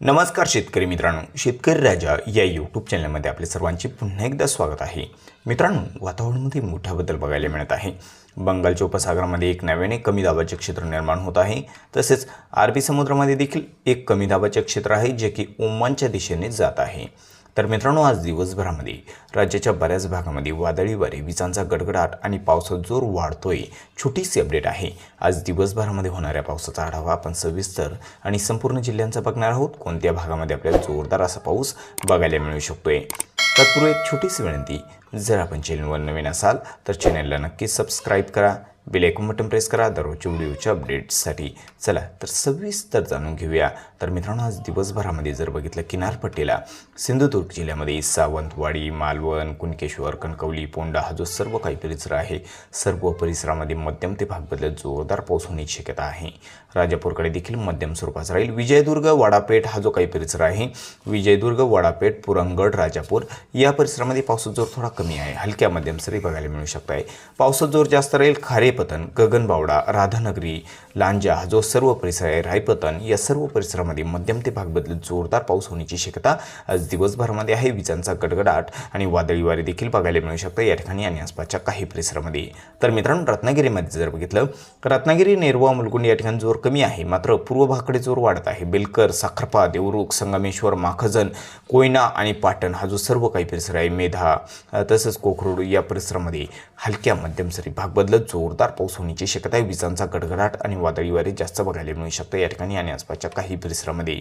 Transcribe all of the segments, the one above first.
नमस्कार शेतकरी मित्रांनो शेतकरी राजा या यूट्यूब चॅनलमध्ये आपले सर्वांचे पुन्हा एकदा स्वागत आहे. मित्रांनो वातावरणामध्ये मोठा बदल बघायला मिळत आहे. बंगालच्या उपसागरामध्ये एक नव्याने कमी दाबाचे क्षेत्र निर्माण होत आहे. तसेच अरबी समुद्रामध्ये देखील एक कमी दाबाचे क्षेत्र आहे जे की ओमानच्या दिशेने जात आहे. तर मित्रांनो आज दिवसभरामध्ये राज्याच्या बऱ्याच भागामध्ये वादळी वारे विजांचा गडगडाट आणि पावसाचा जोर वाढतोय छोटीशी अपडेट आहे. आज दिवसभरामध्ये होणाऱ्या पावसाचा आढावा आपण सविस्तर आणि संपूर्ण जिल्ह्यांचा बघणार आहोत. कोणत्या भागामध्ये आपल्याला जोरदार असा पाऊस बघायला मिळू शकतोय? तत्पूर्वी एक छोटीशी विनंती जर आपण चॅनलवर नवीन असाल तर चॅनलला नक्की सबस्क्राईब करा. बेल बटन प्रेस करा. दररोजच्या व्हिडिओच्या अपडेट्ससाठी चला तर सविस्तर जाणून घेऊया. तर मित्रांनो आज दिवसभरामध्ये जर बघितलं किनारपट्टीला सिंधुदुर्ग जिल्ह्यामध्ये सावंतवाडी मालवण कुणकेश्वर कणकवली पोंडा हा जो सर्व काही परिसर आहे सर्व परिसरामध्ये मध्यम ते भाग बदलत जोरदार पाऊस होण्याची शक्यता आहे. राजापूरकडे देखील मध्यम स्वरूपाचा राहील. विजयदुर्ग वाडापेठ हा जो काही परिसर आहे विजयदुर्ग वाडापेठ पुरंगड राजापूर या परिसरामध्ये पावसाचा जोर थोडा कमी आहे. हलक्या मध्यम सरी बघायला मिळू शकत आहे पावसात जोर जास्त राहील खारेपतन गगनबावडा राधानगरी लांजा हा जो सर्व परिसर आहे रायपतन या सर्व परिसरामध्ये मध्यम ते भाग बदलत जोरदार पाऊस होण्याची शक्यता आज दिवसभरामध्ये आहे. विजांचा गडगडाट आणि वादळी वारे देखील बघायला मिळू शकतं या ठिकाणी आणि आसपासच्या काही परिसरामध्ये. तर मित्रांनो रत्नागिरीमध्ये जर बघितलं रत्नागिरी नेरवा मुलकुंड या ठिकाणी जोर कमी आहे. मात्र पूर्व भागाकडे जोर वाढत आहे. बेलकर साखरपा देवरुख संगमेश्वर माखजन कोयना आणि पाटण हा जो सर्व काही परिसर आहे मेधा तसंच कोखरोड या परिसरामध्ये हलक्या मध्यम सरी भाग बदलत जोरदार पाऊस होण्याची शक्यता आहे. विजांचा गडगडाट आणि वादळी वारे जास्त बघायला मिळू शकतं. या ठिकाणी आणि आसपासच्या काही परिसरामध्ये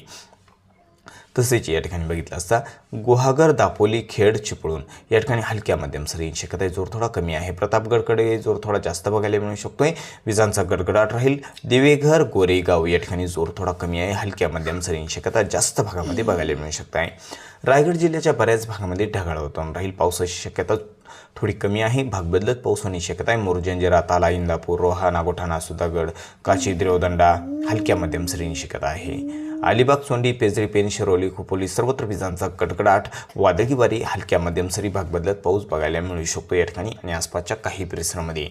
तसेच या ठिकाणी बघितलं असता गुहागर दापोली खेड चिपळूण या ठिकाणी हलक्या मध्यम सरी शक्यता आहे जोर थोडा कमी आहे. प्रतापगडकडे जोर थोडा जास्त बघायला मिळू शकतोय. विजांचा गडगडाट राहील. दिवेघर गोरेगाव या ठिकाणी जोर थोडा कमी आहे. हलक्या मध्यम सरी शक्यता जास्त भागामध्ये बघायला मिळू शकत आहे रायगड जिल्ह्याच्या बऱ्याच भागामध्ये ढगाळ होतं राहील. पावसाची शक्यता थोडी कमी आहे. भाग बदलत पाऊस होण्याची शक्यता आहे मोरजंजिरा ताला इंदापूर रोहा नागोठाणा सुधागड काची देवदंडा हलक्या मध्यम सरींची शक्यता आहे. अलिबाग सोंडी पेजरी पेन शिरोली खोपोली सर्वत्र विजांचा कडकडाट वादळी वारी हलक्या मध्यम सरी भाग बदलत पाऊस बघायला मिळू शकतो या ठिकाणी आणि आसपासच्या काही परिसरामध्ये.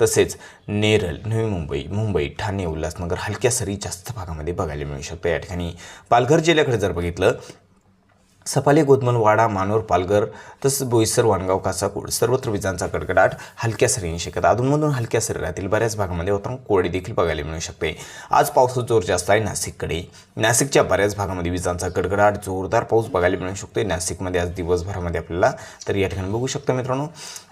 तसेच नेरल नवी मुंबई मुंबई ठाणे उल्हासनगर हलक्या सरी जास्त भागामध्ये बघायला मिळू शकतं या ठिकाणी. पालघर जिल्ह्याकडे जर बघितलं सपाले गोदमल वाडा मानोर पालघर तसंच बोईसर वाणगाव कासाकोड सर्वत्र विजांचा कडकडाट हलक्या सरीने शक्यता अधूनमधून हलक्या शरीरातील बऱ्याच भागामध्ये. वातावरण कोरडी देखील बघायला मिळू शकते. आज पावसाचा जोर जास्त आहे नाशिककडे. नाशिकच्या बऱ्याच भागामध्ये विजांचा कडकडाट जोरदार पाऊस बघायला मिळू शकतो नाशिकमध्ये आज दिवसभरामध्ये आपल्याला तर या ठिकाणी बघू शकता मित्रांनो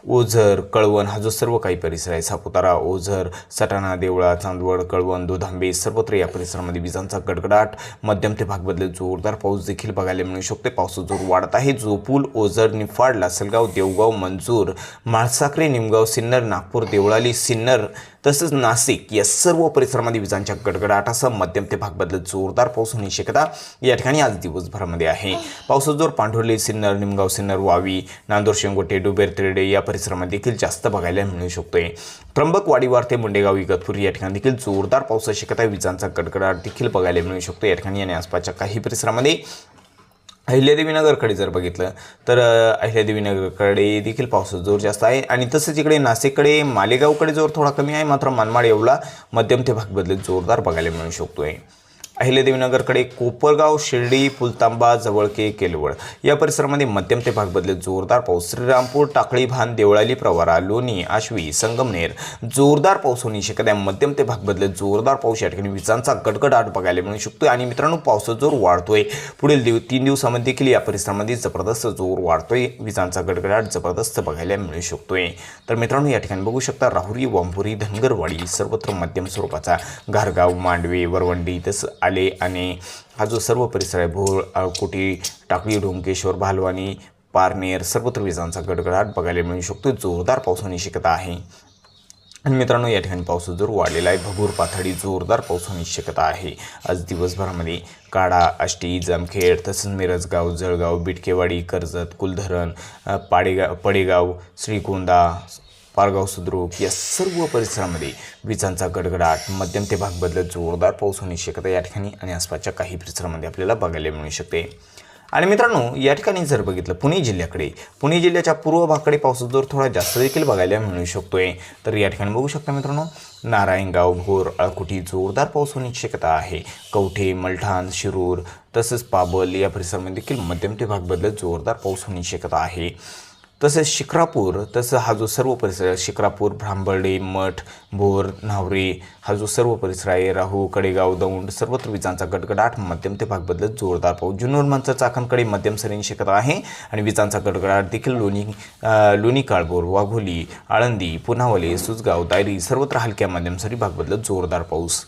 ओझर कळवण हा जो सर्व काही परिसर आहे सापुतारा ओझर सटाणा देवळा चांदवड कळवण दुधांबे सर्वत्र या परिसरामध्ये विजांचा गडगडाट मध्यम ते भाग बदलत जोरदार पाऊस देखील बघायला मिळू शकते पावसाचा जोर वाढत आहे. जोपूल ओझर निफाड लासलगाव देवगाव मंजूर माळसाखरे निमगाव सिन्नर नागपूर देवळाली सिन्नर तसंच नाशिक या सर्व परिसरामध्ये विजांच्या गडगडाटासह मध्यम ते भाग बदलत जोरदार पाऊस होण्याची शक्यता या ठिकाणी आज दिवसभरामध्ये आहे. पावसाचा जोर पांढुर्ली सिन्नर निमगाव सिन्नर वावी नांदूर शेंगोटे डुबेर तिरडे या परिसरामध्ये देखील जास्त बघायला मिळू शकतोय. त्र्यंबकवाडी ते मुंडेगाव इगतपूर या ठिकाणी देखील जोरदार पावसाची शक्यता आहे. विजांचा गडगडाट देखील बघायला मिळू शकतो या ठिकाणी आणि आसपासच्या काही परिसरामध्ये अहिल्यादेवीनगरकडे जर बघितलं तर अहिल्यादेवीनगरकडे देखील पावसाचा जोर जास्त आहे. आणि तसंच इकडे नाशिककडे मालेगावकडे जोर थोडा कमी आहे. मात्र मनमाड येवला मध्यम ते भाग बदलत जोरदार बघायला मिळू शकतो आहे अहिल्यादेवीनगरकडे कोपरगाव शिर्डी पुलतांबा जवळके केलवड या परिसरामध्ये मध्यम ते भाग बदलत जोरदार पाऊस. श्रीरामपूर टाकळी भान देवळाली प्रवारा लोणी आश्वी संगमनेर. जोरदार पाऊस होण्याची शक्यता आहे. मध्यम ते भाग बदलत जोरदार पाऊस या ठिकाणी. विजांचा गडगडाट बघायला मिळू शकतोय. आणि मित्रांनो पावसाचा जोर वाढतोय. पुढील दिव तीन दिवसामध्ये देखील या परिसरामध्ये जबरदस्त जोर वाढतोय. विजांचा गडगडाट जबरदस्त बघायला मिळू शकतोय. तर मित्रांनो या ठिकाणी बघू शकता राहुरी वांभुरी धनगरवाडी सर्वत्र मध्यम स्वरूपाचा घारगाव मांडवे वरवंडी तसं आले आणि हा जो सर्व परिसर आहे भोर अळकुटी टाकळी ढोंकेश्वर भालवानी पारनेर सर्वत्र विजांचा गडगडाट बघायला मिळू शकतो. जोरदार पाऊस होण्याची शक्यता आहे. आणि मित्रांनो या ठिकाणी पाऊस जोर वाढलेला आहे भगूर पाथडी जोरदार पाऊस होण्याची शक्यता आहे. आज दिवसभरामध्ये काडा आष्टी जामखेड तसंच मिरजगाव जळगाव बिटकेवाडी कर्जत कुलधरण पाडेगाव पडेगाव श्रीगोंदा पारगाव सुद्रुक या सर्व परिसरामध्ये विजांचा गडगडाट मध्यम ते भाग बदलत जोरदार पाऊस होण्याची शक्यता या ठिकाणी आणि आसपासच्या काही परिसरामध्ये आपल्याला बघायला मिळू शकते. आणि मित्रांनो या ठिकाणी जर बघितलं पुणे जिल्ह्याकडे पुणे जिल्ह्याच्या पूर्व भागाकडे पावसाचा जोर थोडा जास्त देखील बघायला मिळू शकतोय. तर या ठिकाणी बघू शकता मित्रांनो नारायणगाव भोर अळकुटी जोरदार पाऊस होण्याची शक्यता आहे. कवठे मलठाण शिरूर तसंच पाबल या परिसरामध्ये देखील मध्यम ते भाग बदलत जोरदार पाऊस होण्याची शक्यता आहे. तसेच शिक्रापूर तसं हा जो सर्व परिसर आहे शिक्रापूर ब्राह्मर्डे मठ भोर न्हावरे हा जो सर्व परिसर आहे राहू कडेगाव दौंड सर्वत्र विजांचा गडगडाट मध्यम ते भाग बदलत जोरदार पाऊस. जुन्नर चाकणकडे मध्यम सरींची शिकत आहे आणि विजांचा गडगडाट देखील लोणी लोणी काळभोर वाघोली आळंदी पुनावले सुजगाव दायरी सर्वत्र हलक्या मध्यम सरी भाग बदलत जोरदार पाऊस.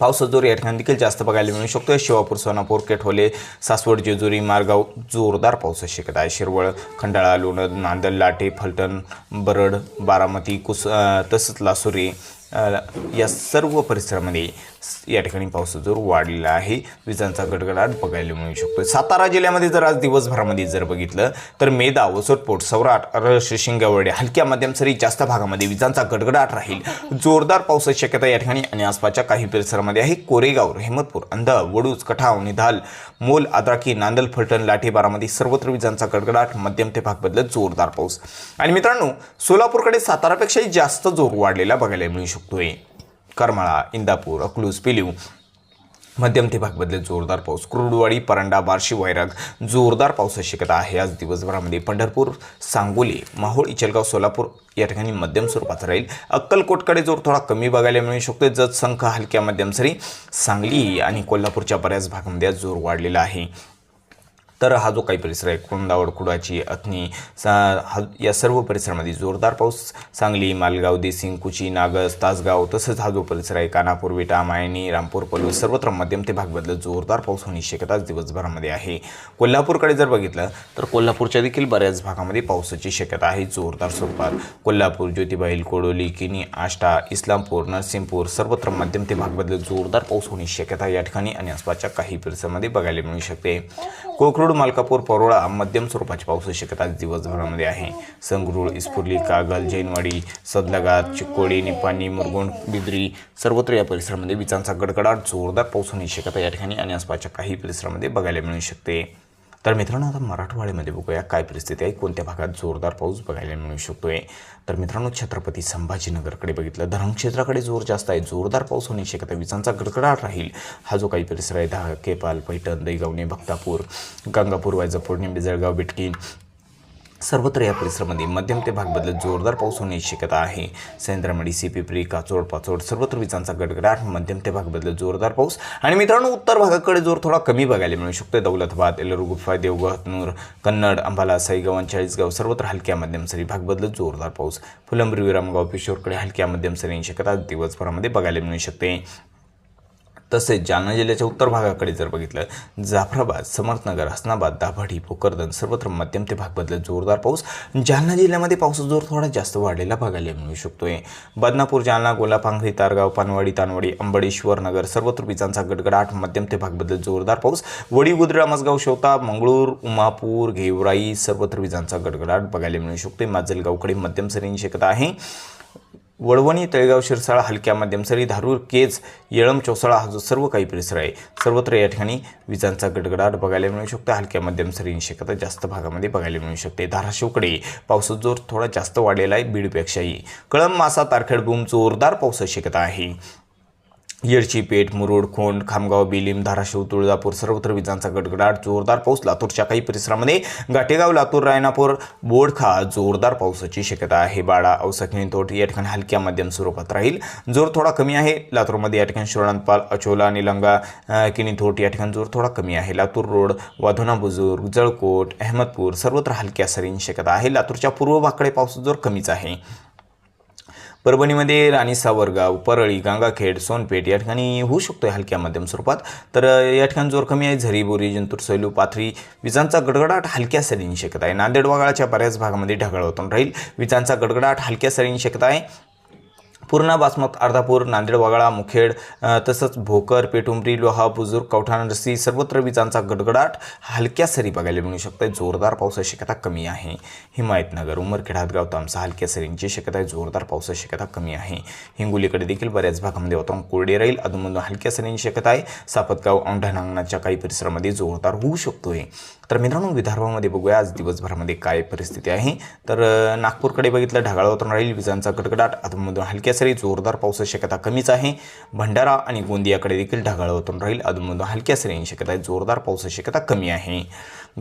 पावसाचा जोर या ठिकाणी देखील जास्त बघायला मिळू शकतो. शिवापूर सोनापूर केठोले सासवड जेजुरी मारगाव जोरदार पावसाची शक्यता आहे. शिरवळ खंडाळा लोणंद नांदल लाटे फलटण बरड बारामती कुस तसंच लासुरी या सर्व परिसरामध्ये या ठिकाणी पावसाचा जोर वाढलेला आहे. विजांचा गडगडाट बघायला मिळू शकतो सातारा जिल्ह्यामध्ये जर आज दिवसभरामध्ये जर बघितलं तर मेदा वसोटपोट सौराट अरळ शिंगावडे हलक्या मध्यम सरी जास्त भागामध्ये विजांचा गडगडाट राहील. जोरदार पावसाची शक्यता या ठिकाणी आणि आसपासच्या काही परिसरामध्ये आहे. कोरेगाव हेमतपूर अंधा वडूज कठाव निधाल मोल आद्राकी नांदल फलटण लाठी सर्वत्र विजांचा गडगडाट मध्यम ते भाग बदलत जोरदार पाऊस. आणि मित्रांनो सोलापूरकडे सातारापेक्षाही जास्त जोर वाढलेला बघायला मिळू शकतोय. करमाळा इंदापूर अकलूज पिलीव मध्यम ते भाग जोरदार पाऊस कुरुडवाडी परांडा बार्शी वैराग जोरदार पावसाची शक्यता आहे. आज दिवसभरामध्ये पंढरपूर सांगोली माहोळ इचलगाव सोलापूर या ठिकाणी मध्यम स्वरूपाचा राहील. अक्कलकोटकडे जोर थोडा कमी बघायला मिळू शकतो. जत संख हलक्या मध्यम सरी सांगली आणि कोल्हापूरच्या बऱ्याच भागामध्ये आज जोर वाढलेला आहे. तर हा जो काही परिसर आहे कुंदावड कुडाची अथनी सा हा या सर्व परिसरामध्ये जोरदार पाऊस सांगली मालगाव देसिंग कुची नागस तासगाव तसंच हा जो परिसर आहे कानापूर विटा मायनी रामपूर पलू सर्वत्र मध्यम ते भाग बदलत जोरदार पाऊस होण्याची शक्यता दिवसभरामध्ये आहे. कोल्हापूरकडे जर बघितलं तर कोल्हापूरच्या देखील बऱ्याच भागामध्ये पावसाची शक्यता आहे जोरदार स्वरूपात. कोल्हापूर ज्योतिबाईल कोडोली किनी आष्टा इस्लामपूर नरसिंहपूर सर्वत्र मध्यम ते भाग बदलत जोरदार पाऊस होण्याची शक्यता या ठिकाणी आणि आसपासच्या काही परिसरामध्ये बघायला मिळू शकते. कोकरूड मालकापूर परोळा मध्यम स्वरूपाची पावसाची शक्यता आज दिवसभरामध्ये आहे. संगरुळ इस्फुर्ली कागल जैनवाडी सदलगात चिक्कोडी निपाणी मुरगुंड बिद्री सर्वत्र या परिसरामध्ये विजांचा गडगडाट जोरदार पाऊस होण्याची शक्यता या ठिकाणी आणि आसपासच्या काही परिसरामध्ये बघायला मिळू शकते. तर मित्रांनो आता मराठवाड्यामध्ये बघूया काय परिस्थिती आहे. कोणत्या भागात जोरदार पाऊस बघायला मिळू शकतोय? तर मित्रांनो छत्रपती संभाजीनगरकडे बघितलं. धरणक्षेत्राकडे जोर जास्त आहे. जोरदार पाऊस होण्याची शक्यता विजांचा गडगडाट राहील. हा जो काही परिसर आहे दहा केपाल पैठण दैगावणे भक्तापूर गंगापूर वायजापूर निंबे जळगाव बिटकीन सर्वत्र या परिसरामध्ये मध्यम ते भाग बदलत जोरदार पाऊस होण्याची शक्यता आहे. सेंद्रमडी सी पिपरी काचोड पाचोड सर्वत्र विजांचा गडगडाट मध्यम ते भाग बदलत जोरदार पाऊस. आणि मित्रांनो उत्तर भागाकडे जोर थोडा कमी बघायला मिळू शकतो दौलताबाद एलरू गुफा देवगह हतनूर कन्नड अंबाला साईगाव चाळीसगाव सर्वत्र हलक्या मध्यम सरी भाग बदलत जोरदार पाऊस. फुलंब्री विरामगाव पिशोरकडे हलक्या मध्यम सरींची शक्यता दिवसभरामध्ये बघायला मिळू शकते. तसेच जालना जिल्ह्याच्या उत्तर भागाकडे जर बघितलं जाफराबाद समर्थनगर हसनाबाद दाभाडी भोकरदन सर्वत्र मध्यम ते भाग बदलत जोरदार पाऊस. जालना जिल्ह्यामध्ये पावसाचा जोर थोडा जास्त वाढलेला बघायला मिळू शकतोय. बदनापूर जालना गोलापांगरी तारगाव पानवाडी तानवाडी अंबडेश्वर नगर सर्वत्र विजांचा गडगडाट मध्यम ते भाग बदलत जोरदार पाऊस. वडी बुद्रा मसगाव शेवता मंगळूर उमापूर घेवराई सर्वत्र विजांचा गडगडाट बघायला मिळू शकतोय. माजलगावकडे मध्यम सरींची शक्यता आहे. वडवणी तळेगाव शिरसाळा हलक्या मध्यम सरी धारूर केज येळम चौसाळा हा जो सर्व काही परिसर आहे सर्वत्र या ठिकाणी विजांचा गडगडाट बघायला मिळू शकतो. हलक्या मध्यम सरींची शक्यता जास्त भागामध्ये बघायला मिळू शकते. धाराशिवकडे पावसाचा जोर थोडा जास्त वाढलेला आहे बीडपेक्षाही. कळंब मासा तारखेड बूम जोरदार पावसाची शक्यता आहे. येडशी पेठ मुरुड खोंड खामगाव बिलीम धाराशिव तुळजापूर सर्वत्र विजांचा गडगडाट जोरदार पाऊस लातूरच्या काही परिसरामध्ये गाटेगाव लातूर रायनापूर बोडखा जोरदार पावसाची शक्यता आहे. बाळा औसा किणीतोट या ठिकाणी हलक्या मध्यम स्वरूपात राहील. जोर थोडा कमी आहे. लातूरमध्ये या ठिकाणी शिवणांतपाल अचोला निलंगा अ, किणीतोट या ठिकाणी जोर थोडा कमी आहे. लातूर रोड वाधोना बुजुर्ग जळकोट अहमदपूर सर्वत्र हलक्या सरींची शक्यता आहे. लातूरच्या पूर्व भागाकडे पावसाचा जोर कमीच आहे. परभणीमध्ये राणी सावरगाव परळी गंगाखेड सोनपेठ या ठिकाणी होऊ शकतो हलक्या मध्यम स्वरूपात. तर या ठिकाणी जोर कमी आहे झरी बोरी जंतूर सैलू पाथरी विजांचा गडगडाट हलक्या सरींची शक्यता आहे. नांदेड वगाळाच्या बऱ्याच भागामध्ये ढगाळ होतून राहील. विजांचा गडगडाट हलक्या सरींची शक्यता आहे. पूर्णा बासमत अर्धापूर नांदेड वगळा मुखेड तसंच भोकर पेटुंबरी लोहा बुजुर्ग कवठाणरसी सर्वत्र विजांचा गडगडाट हलक्या सरी बघायला मिळू शकते जोरदार पावसाची शक्यता कमी आहे. हिमायतनगर उमरखेड हातगाव तामसा हलक्या सरींची शक्यता आहे. जोरदार पावसाची शक्यता कमी आहे. हिंगोलीकडे देखील बऱ्याच भागामध्ये वातावरण कोरडे राहील. अधूनमधून हलक्या सरींची शक्यता आहे. सापतगाव औंढा नांगणाच्या काही परिसरामध्ये जोरदार होऊ शकतोय. तर मित्रांनो विदर्भामध्ये बघूया. आज दिवसभरामध्ये काय परिस्थिती आहे? तर नागपूरकडे बघितलं ढगाळ वातावरण राहील. विजांचा गडगडाट. अधूनमधून हलक्या सरी जोरदार पावसाची शक्यता कमीच आहे. भंडारा आणि गोंदियाकडे देखील ढगाळ वातावरण राहील. अधूनमधून हलक्या सरींची शक्यता आहे. जोरदार पावसाची शक्यता कमी आहे.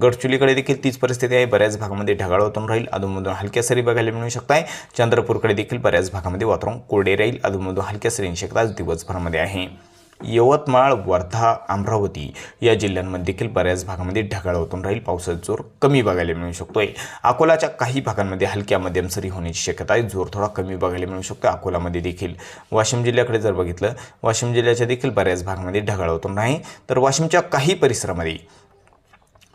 गडचुलीकडे देखील तीच परिस्थिती आहे. बऱ्याच भागामध्ये ढगाळ वातावरण राहील. अधूनमधून हलक्या सरी बघायला मिळू शकताय. चंद्रपूरकडे देखील बऱ्याच भागामध्ये वातावरण कोरडे राहील. अधूनमधून हलक्या सरींची शक्यता आज दिवसभरामध्ये आहे. यवतमाळ वर्धा अमरावती या जिल्ह्यांमध्ये देखील बऱ्याच भागामध्ये ढगाळ होतून राहील. पावसाचा जोर कमी बघायला मिळू शकतोय. अकोलाच्या काही भागांमध्ये हलक्या मध्यम सरी होण्याची शक्यता आहे. जोर थोडा कमी बघायला मिळू शकतो अकोलामध्ये देखील. वाशिम जिल्ह्याकडे जर बघितलं वाशिम जिल्ह्याच्या देखील बऱ्याच भागामध्ये ढगाळ होतून नाही तर वाशिमच्या काही परिसरामध्ये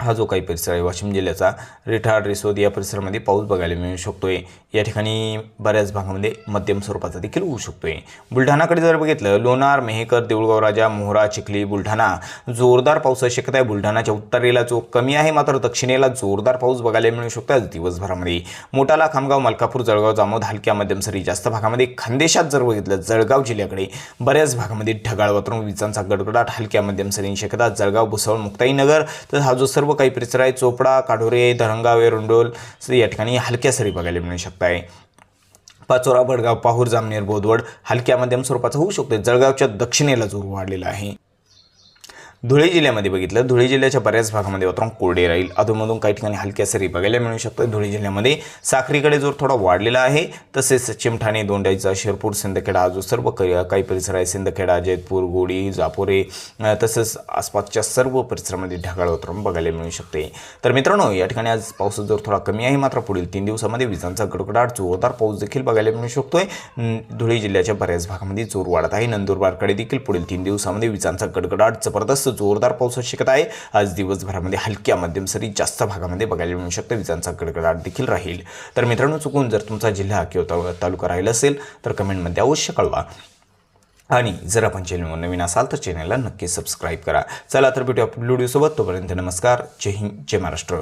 हा जो काही परिसर आहे वाशिम जिल्ह्याचा रिठाड रिसोद या परिसरामध्ये पाऊस बघायला मिळू शकतो आहे या ठिकाणी बऱ्याच भागामध्ये मध्यम स्वरूपाचा देखील होऊ शकतो आहे बुलढाणाकडे जर बघितलं लोणार मेहकर देऊळगाव राजा मोहरा चिखली बुलढाणा जोरदार पावसाची शक्यता आहे. बुलढाणाच्या उत्तरेला जो कमी आहे मात्र दक्षिणेला जोरदार पाऊस बघायला मिळू शकतो आज दिवसभरामध्ये. मोटाला खामगाव मलकापूर जळगाव जामोद हलक्या मध्यम सरी जास्त भागामध्ये खानदेशात जर बघितलं जळगाव जिल्ह्याकडे बऱ्याच भागामध्ये ढगाळ वातावरण विजांचा गडगडाट हलक्या मध्यम सरींची शक्यता जळगाव भुसावळ मुक्ताईनगर तर हा जो सर्व काही परिसर आहे चोपडा काढोरे धरंगाव रुंडोल या ठिकाणी हलक्या सरी बघायला मिळू शकताय. पाचोरा बडगाव पाहूर जामनेर बोदवड हलक्या मध्यम स्वरूपाचा होऊ शकतो जळगावच्या दक्षिणेला जोर वाढलेला आहे. धुळे जिल्ह्यामध्ये बघितलं धुळे जिल्ह्याच्या बऱ्याच भागामध्ये वातावरण कोरडे राहील. अधूनमधून काही ठिकाणी हलक्या सरी बघायला मिळू शकतं धुळे जिल्ह्यामध्ये साखरीकडे जोर थोडा वाढलेला आहे. तसेच चिमठाणे दोंडाईचा शिरपूर सिंदखेडा जो सर्व क- काही परिसर आहे सिंदखेडा जैतपूर गोडी जापोरे तसेच तसंच आसपासच्या सर्व परिसरामध्ये ढगाळ वातावरण बघायला मिळू शकते. तर मित्रांनो या ठिकाणी आज पावसाचा जोर थोडा कमी आहे. मात्र पुढील तीन दिवसामध्ये विजांचा गडगडाट जोरदार पाऊस देखील बघायला मिळू शकतोय. धुळे जिल्ह्याच्या बऱ्याच भागामध्ये जोर वाढत आहे. नंदुरबारकडे देखील पुढील तीन दिवसामध्ये विजांचा गडगडाट जबरदस्त जोरदार पावसाची शक्यता आहे. आज दिवसभरामध्ये हलक्या मध्यम सरी जास्त भागामध्ये बघायला मिळू शकतं. विजांचा गडगडाट देखील राहील. तर मित्रांनो चुकून जर तुमचा जिल्हा किंवा तालुका राहिला असेल तर कमेंटमध्ये अवश्य कळवा. आणि जर आपण चॅनलवर नवीन असाल तर चॅनलला नक्की सबस्क्राईब करा. चला तर भेटू आपण व्हिडिओसोबत तोपर्यंत नमस्कार. जय हिंद जय महाराष्ट्र.